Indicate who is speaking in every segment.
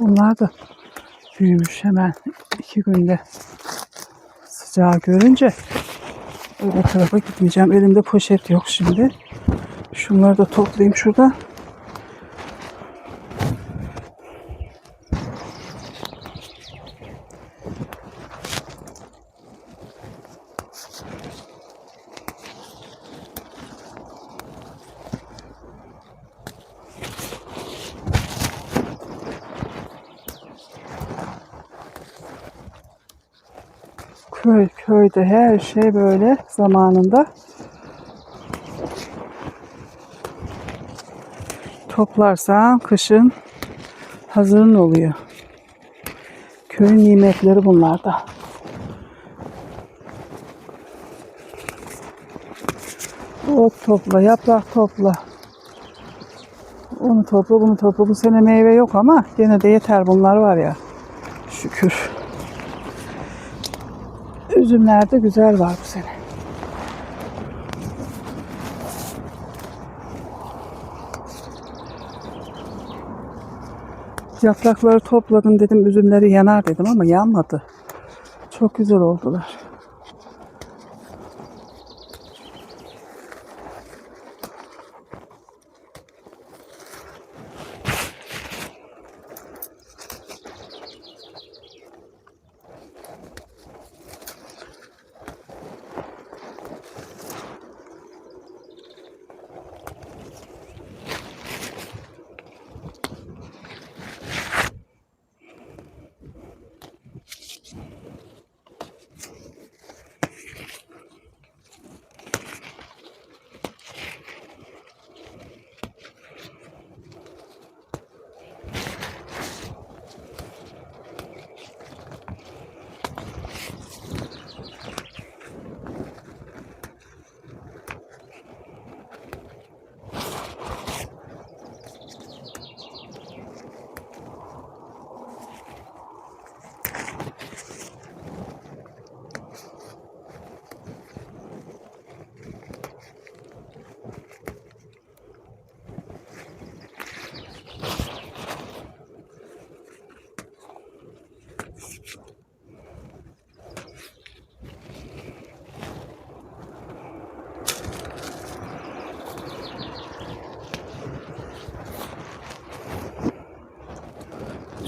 Speaker 1: Bunlar da büyümüş hemen iki günde sıcağı görünce öyle tarafa gitmeyeceğim. Elimde poşet yok şimdi. Şunları da toplayayım şurada. Köy, köyde her şey böyle zamanında toplarsan kışın hazırın oluyor. Köyün nimetleri bunlar da. Ot topla, yaprak topla. Onu topla, bunu topla. Bu sene meyve yok ama gene de yeter bunlar var ya. Şükür. Üzümler de güzel var bu sene. Yaprakları topladım dedim üzümleri yanar dedim ama yanmadı. Çok güzel oldular.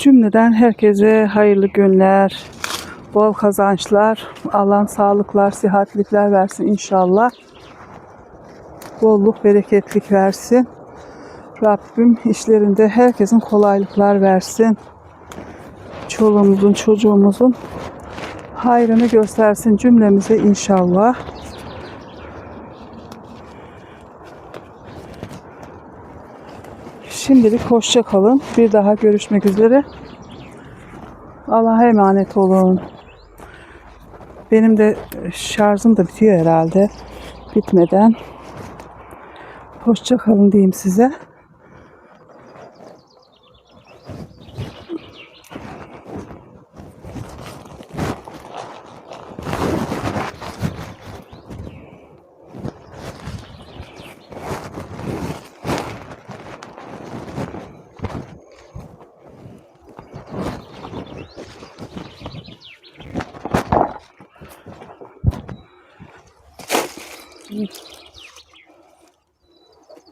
Speaker 1: Cümleden herkese hayırlı günler, bol kazançlar, Allah sağlıklar, sıhhatlikler versin inşallah. Bolluk, bereketlik versin. Rabbim işlerinde herkesin kolaylıklar versin. Çoluğumuzun, çocuğumuzun hayrını göstersin cümlemize inşallah. Şimdilik hoşça kalın. Bir daha görüşmek üzere. Allah'a emanet olun. Benim de şarjım da bitiyor herhalde. Bitmeden. Hoşça kalın diyeyim size.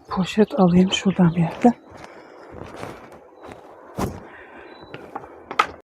Speaker 1: Poşet alayım şuradan bir yerden.